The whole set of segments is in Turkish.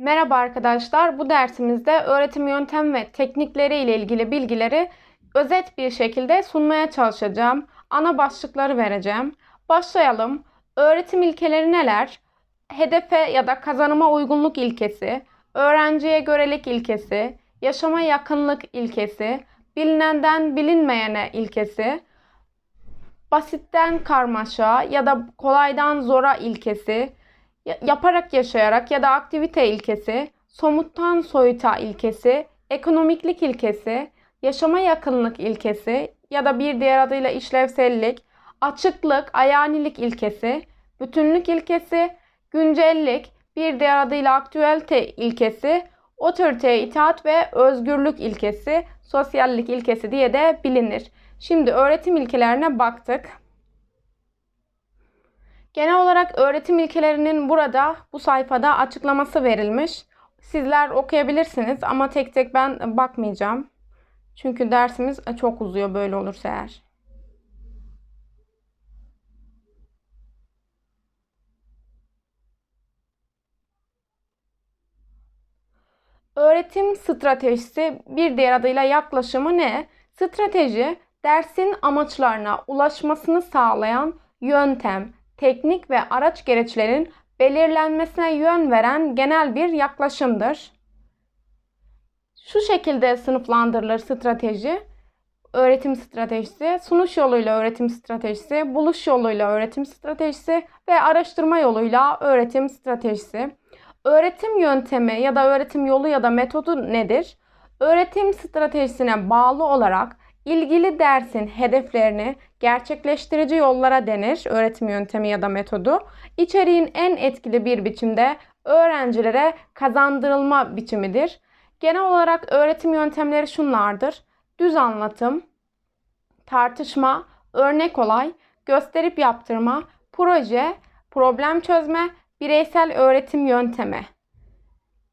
Merhaba arkadaşlar. Bu dersimizde öğretim yöntem ve teknikleri ile ilgili bilgileri özet bir şekilde sunmaya çalışacağım. Ana başlıkları vereceğim. Başlayalım. Öğretim ilkeleri neler? Hedefe ya da kazanıma uygunluk ilkesi, öğrenciye görelik ilkesi, yaşama yakınlık ilkesi, bilinenden bilinmeyene ilkesi, basitten karmaşa ya da kolaydan zora ilkesi, yaparak yaşayarak ya da aktivite ilkesi, somuttan soyuta ilkesi, ekonomiklik ilkesi, yaşama yakınlık ilkesi ya da bir diğer adıyla işlevsellik, açıklık, ayanilik ilkesi, bütünlük ilkesi, güncellik, bir diğer adıyla aktüelite ilkesi, otoriteye itaat ve özgürlük ilkesi, sosyallik ilkesi diye de bilinir. Şimdi öğretim ilkelerine baktık. Genel olarak öğretim ilkelerinin burada bu sayfada açıklaması verilmiş. Sizler okuyabilirsiniz ama tek tek ben bakmayacağım. Çünkü dersimiz çok uzuyor böyle olursa eğer. Öğretim stratejisi bir diğer adıyla yaklaşımı ne? Strateji dersin amaçlarına ulaşmasını sağlayan yöntem, teknik ve araç gereçlerin belirlenmesine yön veren genel bir yaklaşımdır. Şu şekilde sınıflandırılır strateji. Öğretim stratejisi, sunuş yoluyla öğretim stratejisi, buluş yoluyla öğretim stratejisi ve araştırma yoluyla öğretim stratejisi. Öğretim yöntemi ya da öğretim yolu ya da metodu nedir? Öğretim stratejisine bağlı olarak ilgili dersin hedeflerini gerçekleştirici yollara denir. Öğretim yöntemi ya da metodu. İçeriğin en etkili bir biçimde öğrencilere kazandırılma biçimidir. Genel olarak öğretim yöntemleri şunlardır. Düz anlatım, tartışma, örnek olay, gösterip yaptırma, proje, problem çözme, bireysel öğretim yöntemi.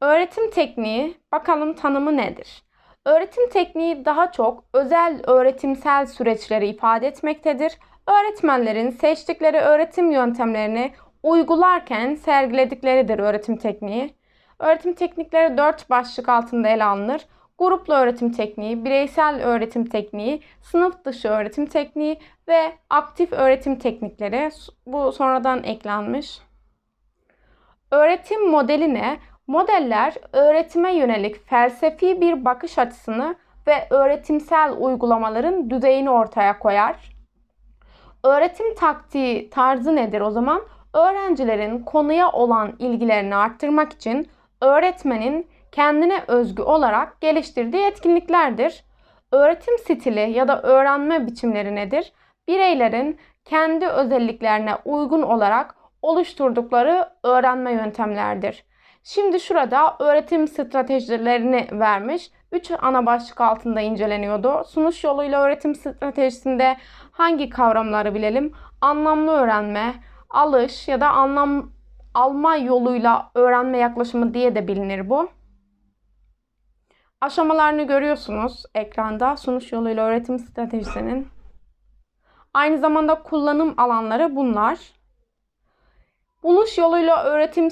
Öğretim tekniği, bakalım tanımı nedir? Öğretim tekniği daha çok özel öğretimsel süreçleri ifade etmektedir. Öğretmenlerin seçtikleri öğretim yöntemlerini uygularken sergiledikleridir öğretim tekniği. Öğretim teknikleri dört başlık altında ele alınır. Gruplu öğretim tekniği, bireysel öğretim tekniği, sınıf dışı öğretim tekniği ve aktif öğretim teknikleri. Bu sonradan eklenmiş. Öğretim modeli ne? Modeller öğretime yönelik felsefi bir bakış açısını ve öğretimsel uygulamaların düzeyini ortaya koyar. Öğretim taktiği tarzı nedir o zaman? Öğrencilerin konuya olan ilgilerini arttırmak için öğretmenin kendine özgü olarak geliştirdiği etkinliklerdir. Öğretim stili ya da öğrenme biçimleri nedir? Bireylerin kendi özelliklerine uygun olarak oluşturdukları öğrenme yöntemlerdir. Şimdi şurada öğretim stratejilerini vermiş. Üç ana başlık altında inceleniyordu. Sunuş yoluyla öğretim stratejisinde hangi kavramları bilelim? Anlamlı öğrenme, alış ya da anlam alma yoluyla öğrenme yaklaşımı diye de bilinir bu. Aşamalarını görüyorsunuz ekranda sunuş yoluyla öğretim stratejisinin. Aynı zamanda kullanım alanları bunlar. Buluş yoluyla öğretim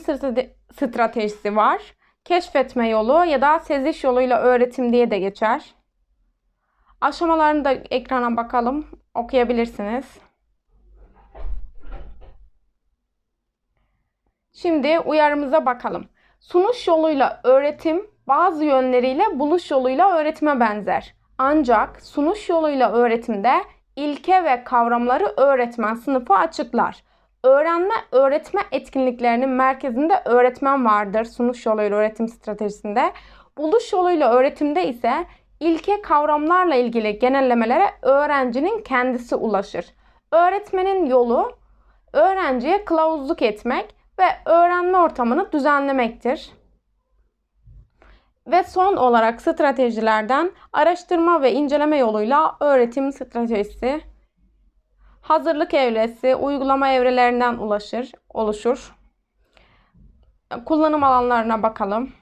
stratejisi var. Keşfetme yolu ya da seziş yoluyla öğretim diye de geçer. Aşamalarını da ekrana bakalım. Okuyabilirsiniz. Şimdi uyarımıza bakalım. Sunuş yoluyla öğretim bazı yönleriyle buluş yoluyla öğretime benzer. Ancak sunuş yoluyla öğretimde ilke ve kavramları öğretmen sınıfı açıklar. Öğrenme, öğretme etkinliklerinin merkezinde öğretmen vardır sunuş yoluyla öğretim stratejisinde. Buluş yoluyla öğretimde ise ilke kavramlarla ilgili genellemelere öğrencinin kendisi ulaşır. Öğretmenin yolu öğrenciye kılavuzluk etmek ve öğrenme ortamını düzenlemektir. Ve son olarak stratejilerden araştırma ve inceleme yoluyla öğretim stratejisi hazırlık evresi, uygulama evrelerinden ulaşır, oluşur. Kullanım alanlarına bakalım.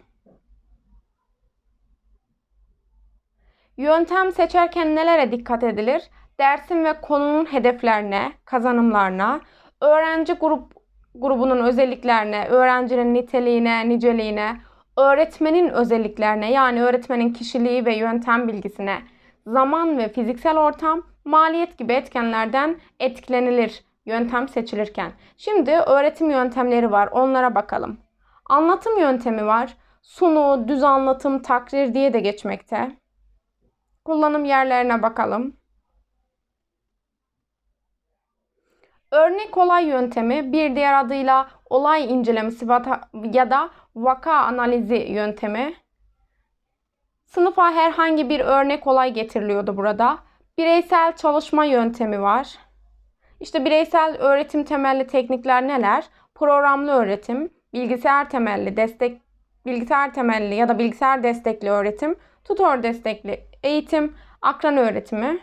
Yöntem seçerken nelere dikkat edilir? Dersin ve konunun hedeflerine, kazanımlarına, öğrenci grup grubunun özelliklerine, öğrencinin niteliğine, niceliğine, öğretmenin özelliklerine yani öğretmenin kişiliği ve yöntem bilgisine, zaman ve fiziksel ortam, maliyet gibi etkenlerden etkilenilir yöntem seçilirken. Şimdi öğretim yöntemleri var. Onlara bakalım. Anlatım yöntemi var. Sunu, düz anlatım, takrir diye de geçmekte. Kullanım yerlerine bakalım. Örnek olay yöntemi bir diğer adıyla olay incelemesi ya da vaka analizi yöntemi. Sınıfa herhangi bir örnek olay getiriliyordu burada. Bireysel çalışma yöntemi var. İşte bireysel öğretim temelli teknikler neler? Programlı öğretim, bilgisayar temelli destek bilgisayar temelli ya da bilgisayar destekli öğretim, tutor destekli eğitim, akran öğretimi,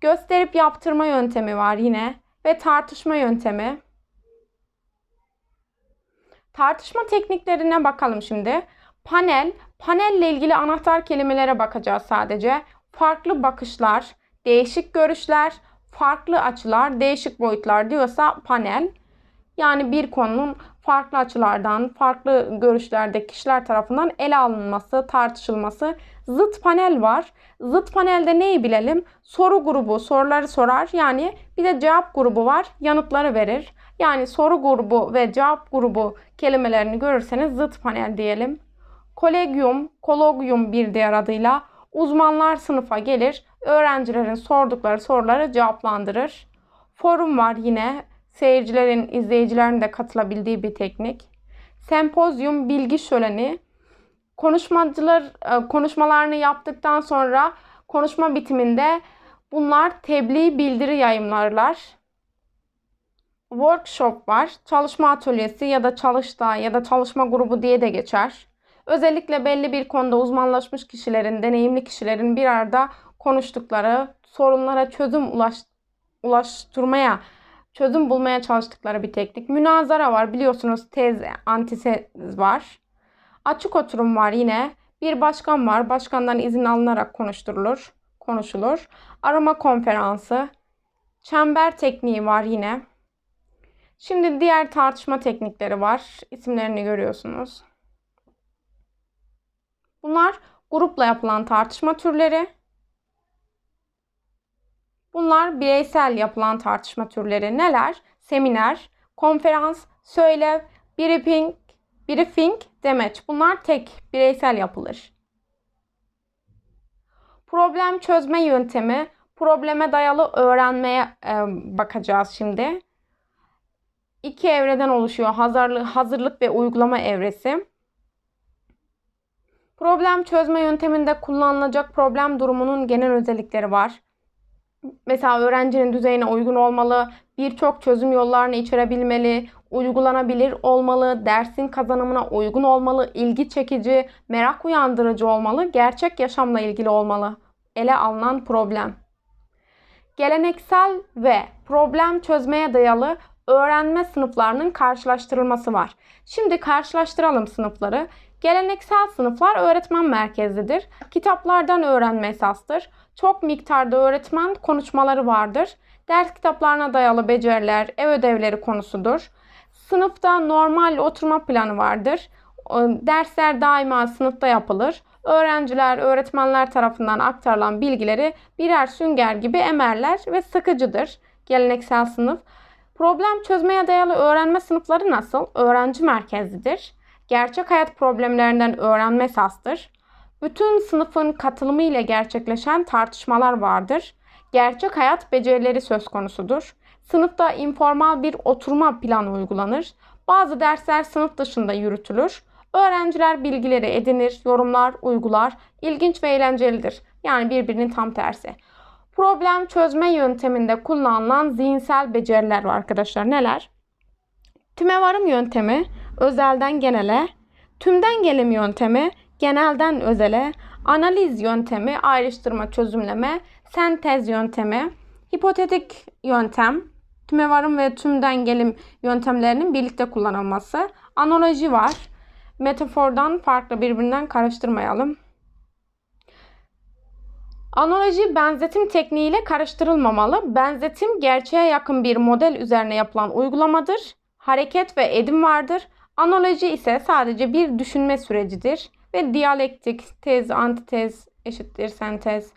gösterip yaptırma yöntemi var yine ve tartışma yöntemi. Tartışma tekniklerine bakalım şimdi. Panel, panelle ilgili anahtar kelimelere bakacağız sadece. Farklı bakışlar, değişik görüşler, farklı açılar, değişik boyutlar diyorsa panel. Yani bir konunun farklı açılardan, farklı görüşlerde kişiler tarafından ele alınması, tartışılması. Zıt panel var. Zıt panelde neyi bilelim? Soru grubu soruları sorar. Yani bir de cevap grubu var. Yanıtları verir. Yani soru grubu ve cevap grubu kelimelerini görürseniz zıt panel diyelim. Kolegium, kologyum bir diğer adıyla uzmanlar sınıfa gelir. Öğrencilerin sordukları soruları cevaplandırır. Forum var yine seyircilerin, izleyicilerin de katılabildiği bir teknik. Sempozyum bilgi şöleni. Konuşmacılar e, konuşmalarını yaptıktan sonra konuşma bitiminde bunlar tebliğ bildiri yayımlarlar. Workshop var. Çalışma atölyesi ya da çalıştay ya da çalışma grubu diye de geçer. Özellikle belli bir konuda uzmanlaşmış kişilerin, deneyimli kişilerin bir arada konuştukları, sorunlara çözüm ulaş, ulaştırmaya çözüm bulmaya çalıştıkları bir teknik. Münazara var biliyorsunuz tez, antitez var. Açık oturum var yine. Bir başkan var. Başkandan izin alınarak konuşturulur, konuşulur. Arama konferansı. Çember tekniği var yine. Şimdi diğer tartışma teknikleri var. İsimlerini görüyorsunuz. Bunlar grupla yapılan tartışma türleri. Bunlar bireysel yapılan tartışma türleri neler? Seminer, konferans, söylev, briefing, briefing, demeç. Bunlar tek bireysel yapılır. Problem çözme yöntemi, probleme dayalı öğrenmeye e, bakacağız şimdi. İki evreden oluşuyor. Hazırlık, hazırlık ve uygulama evresi. Problem çözme yönteminde kullanılacak problem durumunun genel özellikleri var mesela öğrencinin düzeyine uygun olmalı, birçok çözüm yollarını içerebilmeli, uygulanabilir olmalı, dersin kazanımına uygun olmalı, ilgi çekici, merak uyandırıcı olmalı, gerçek yaşamla ilgili olmalı. Ele alınan problem. Geleneksel ve problem çözmeye dayalı öğrenme sınıflarının karşılaştırılması var. Şimdi karşılaştıralım sınıfları. Geleneksel sınıflar öğretmen merkezlidir. Kitaplardan öğrenme esastır. Çok miktarda öğretmen konuşmaları vardır. Ders kitaplarına dayalı beceriler, ev ödevleri konusudur. Sınıfta normal oturma planı vardır. Dersler daima sınıfta yapılır. Öğrenciler, öğretmenler tarafından aktarılan bilgileri birer sünger gibi emerler ve sıkıcıdır. Geleneksel sınıf. Problem çözmeye dayalı öğrenme sınıfları nasıl? Öğrenci merkezlidir. Gerçek hayat problemlerinden öğrenme esastır. Bütün sınıfın katılımı ile gerçekleşen tartışmalar vardır. Gerçek hayat becerileri söz konusudur. Sınıfta informal bir oturma planı uygulanır. Bazı dersler sınıf dışında yürütülür. Öğrenciler bilgileri edinir, yorumlar, uygular. İlginç ve eğlencelidir. Yani birbirinin tam tersi. Problem çözme yönteminde kullanılan zihinsel beceriler var arkadaşlar. Neler? Tümevarım yöntemi, özelden genele, tümden gelim yöntemi, genelden özele, analiz yöntemi, ayrıştırma, çözümleme, sentez yöntemi, hipotetik yöntem, tümevarım ve tümden gelim yöntemlerinin birlikte kullanılması, analoji var. Metafordan farklı birbirinden karıştırmayalım. Analoji benzetim tekniğiyle karıştırılmamalı. Benzetim gerçeğe yakın bir model üzerine yapılan uygulamadır. Hareket ve edim vardır. Analoji ise sadece bir düşünme sürecidir ve diyalektik, tez, antitez eşittir sentez.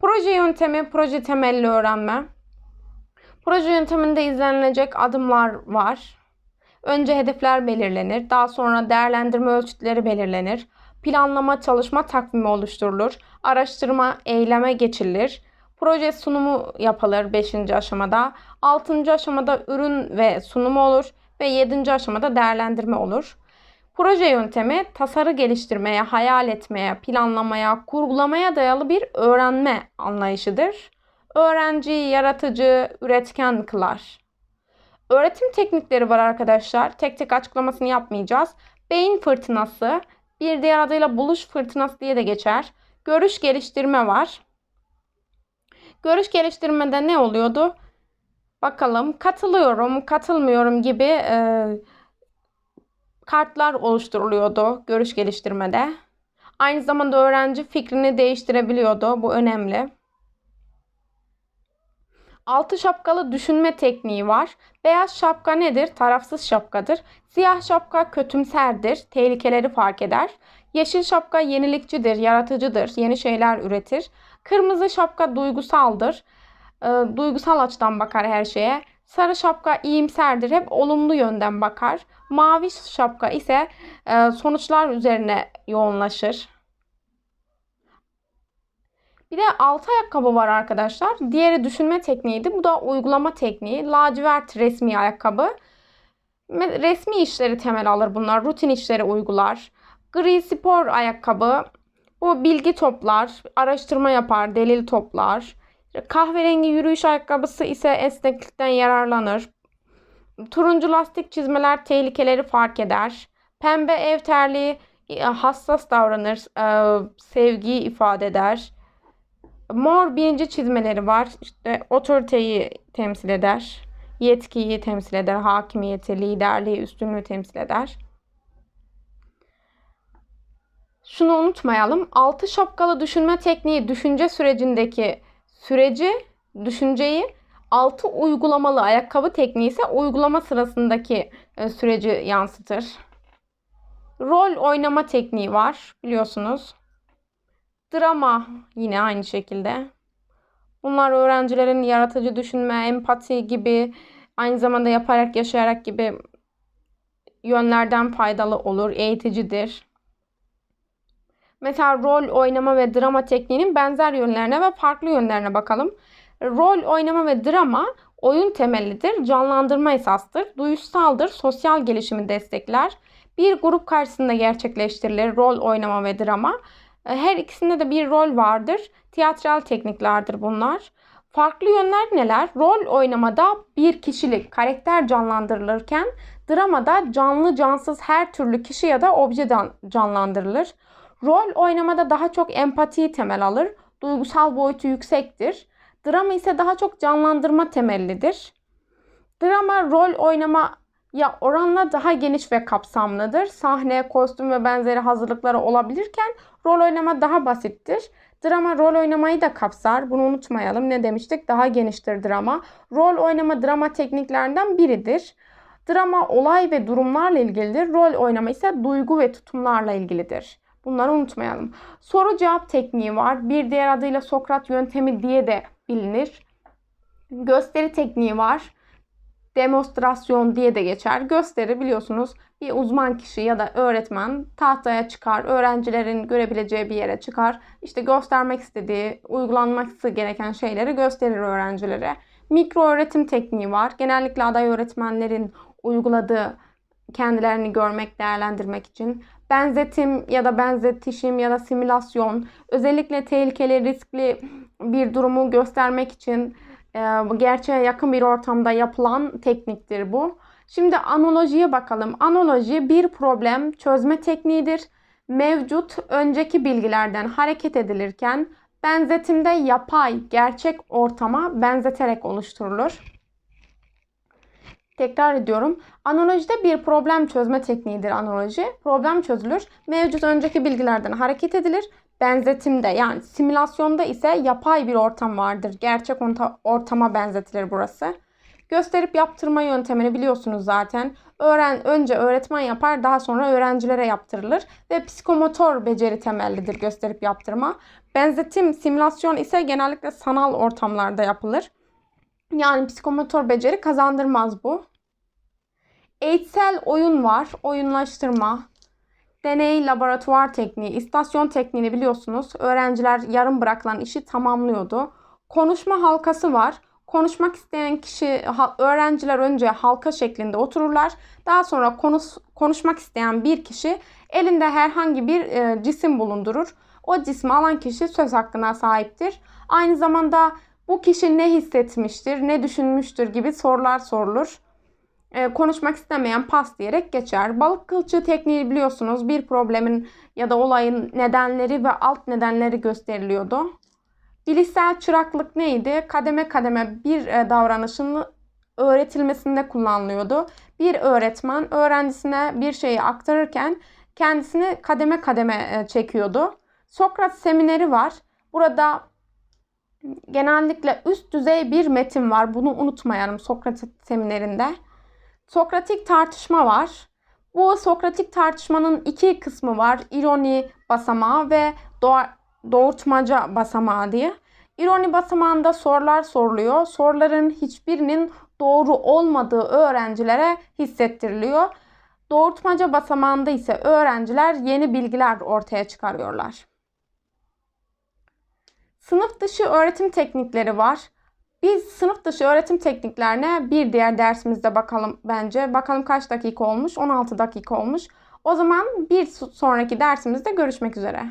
Proje yöntemi, proje temelli öğrenme. Proje yönteminde izlenilecek adımlar var. Önce hedefler belirlenir, daha sonra değerlendirme ölçütleri belirlenir. Planlama, çalışma takvimi oluşturulur. Araştırma, eyleme geçilir. Proje sunumu yapılır 5. aşamada. 6. aşamada ürün ve sunumu olur ve 7. aşamada değerlendirme olur. Proje yöntemi tasarı geliştirmeye, hayal etmeye, planlamaya, kurgulamaya dayalı bir öğrenme anlayışıdır. Öğrenciyi yaratıcı, üretken kılar. Öğretim teknikleri var arkadaşlar. Tek tek açıklamasını yapmayacağız. Beyin fırtınası, bir diğer adıyla buluş fırtınası diye de geçer. Görüş geliştirme var. Görüş geliştirmede ne oluyordu? Bakalım katılıyorum, katılmıyorum gibi e, kartlar oluşturuluyordu görüş geliştirmede. Aynı zamanda öğrenci fikrini değiştirebiliyordu. Bu önemli. Altı şapkalı düşünme tekniği var. Beyaz şapka nedir? Tarafsız şapkadır. Siyah şapka kötümserdir. Tehlikeleri fark eder. Yeşil şapka yenilikçidir, yaratıcıdır, yeni şeyler üretir. Kırmızı şapka duygusaldır. E, duygusal açıdan bakar her şeye. Sarı şapka iyimserdir, hep olumlu yönden bakar. Mavi şapka ise e, sonuçlar üzerine yoğunlaşır. Bir de altı ayakkabı var arkadaşlar. Diğeri düşünme tekniğiydi. Bu da uygulama tekniği. Lacivert resmi ayakkabı. Resmi işleri temel alır bunlar. Rutin işleri uygular. Gri spor ayakkabı. Bu bilgi toplar, araştırma yapar, delil toplar. Kahverengi yürüyüş ayakkabısı ise esneklikten yararlanır. Turuncu lastik çizmeler tehlikeleri fark eder. Pembe ev terliği e, hassas davranır, e, sevgiyi ifade eder. Mor birinci çizmeleri var. İşte otoriteyi temsil eder. Yetkiyi temsil eder. Hakimiyeti, liderliği, üstünlüğü temsil eder. Şunu unutmayalım. Altı şapkalı düşünme tekniği düşünce sürecindeki süreci, düşünceyi altı uygulamalı ayakkabı tekniği ise uygulama sırasındaki e, süreci yansıtır. Rol oynama tekniği var biliyorsunuz. Drama yine aynı şekilde. Bunlar öğrencilerin yaratıcı düşünme, empati gibi aynı zamanda yaparak yaşayarak gibi yönlerden faydalı olur, eğiticidir. Mesela rol oynama ve drama tekniğinin benzer yönlerine ve farklı yönlerine bakalım. Rol oynama ve drama oyun temellidir, canlandırma esastır, duyusaldır, sosyal gelişimi destekler. Bir grup karşısında gerçekleştirilir rol oynama ve drama. Her ikisinde de bir rol vardır. Tiyatral tekniklerdir bunlar. Farklı yönler neler? Rol oynamada bir kişilik karakter canlandırılırken dramada canlı cansız her türlü kişi ya da obje canlandırılır. Rol oynamada daha çok empatiyi temel alır. Duygusal boyutu yüksektir. Drama ise daha çok canlandırma temellidir. Drama rol oynama ya oranla daha geniş ve kapsamlıdır. Sahne, kostüm ve benzeri hazırlıkları olabilirken rol oynama daha basittir. Drama rol oynamayı da kapsar. Bunu unutmayalım. Ne demiştik? Daha geniştir drama. Rol oynama drama tekniklerinden biridir. Drama olay ve durumlarla ilgilidir. Rol oynama ise duygu ve tutumlarla ilgilidir. Bunları unutmayalım. Soru cevap tekniği var. Bir diğer adıyla Sokrat yöntemi diye de bilinir. Gösteri tekniği var. Demonstrasyon diye de geçer. Gösteri biliyorsunuz bir uzman kişi ya da öğretmen tahtaya çıkar, öğrencilerin görebileceği bir yere çıkar. İşte göstermek istediği, uygulanması gereken şeyleri gösterir öğrencilere. Mikro öğretim tekniği var. Genellikle aday öğretmenlerin uyguladığı kendilerini görmek, değerlendirmek için benzetim ya da benzetişim ya da simülasyon özellikle tehlikeli, riskli bir durumu göstermek için e, gerçeğe yakın bir ortamda yapılan tekniktir bu. Şimdi analojiye bakalım. Analoji bir problem çözme tekniğidir. Mevcut önceki bilgilerden hareket edilirken benzetimde yapay, gerçek ortama benzeterek oluşturulur. Tekrar ediyorum. Analojide bir problem çözme tekniğidir analoji. Problem çözülür. Mevcut önceki bilgilerden hareket edilir. Benzetimde yani simülasyonda ise yapay bir ortam vardır. Gerçek ortama benzetilir burası. Gösterip yaptırma yöntemini biliyorsunuz zaten. Öğren önce öğretmen yapar, daha sonra öğrencilere yaptırılır ve psikomotor beceri temellidir gösterip yaptırma. Benzetim, simülasyon ise genellikle sanal ortamlarda yapılır. Yani psikomotor beceri kazandırmaz bu. Eğitsel oyun var, oyunlaştırma. Deney, laboratuvar tekniği, istasyon tekniğini biliyorsunuz. Öğrenciler yarım bırakılan işi tamamlıyordu. Konuşma halkası var. Konuşmak isteyen kişi, öğrenciler önce halka şeklinde otururlar. Daha sonra konuş, konuşmak isteyen bir kişi elinde herhangi bir e, cisim bulundurur. O cismi alan kişi söz hakkına sahiptir. Aynı zamanda bu kişi ne hissetmiştir, ne düşünmüştür gibi sorular sorulur. E, konuşmak istemeyen pas diyerek geçer. Balık kılçığı tekniği biliyorsunuz bir problemin ya da olayın nedenleri ve alt nedenleri gösteriliyordu. Bilişsel çıraklık neydi? Kademe kademe bir e, davranışın öğretilmesinde kullanılıyordu. Bir öğretmen öğrencisine bir şeyi aktarırken kendisini kademe kademe e, çekiyordu. Sokrat semineri var. Burada genellikle üst düzey bir metin var. Bunu unutmayalım Sokrat seminerinde. Sokratik tartışma var. Bu Sokratik tartışmanın iki kısmı var. İroni basamağı ve doğurtmaca basamağı diye. İroni basamağında sorular soruluyor. Soruların hiçbirinin doğru olmadığı öğrencilere hissettiriliyor. Doğurtmaca basamağında ise öğrenciler yeni bilgiler ortaya çıkarıyorlar. Sınıf dışı öğretim teknikleri var. Biz sınıf dışı öğretim tekniklerine bir diğer dersimizde bakalım bence. Bakalım kaç dakika olmuş? 16 dakika olmuş. O zaman bir sonraki dersimizde görüşmek üzere.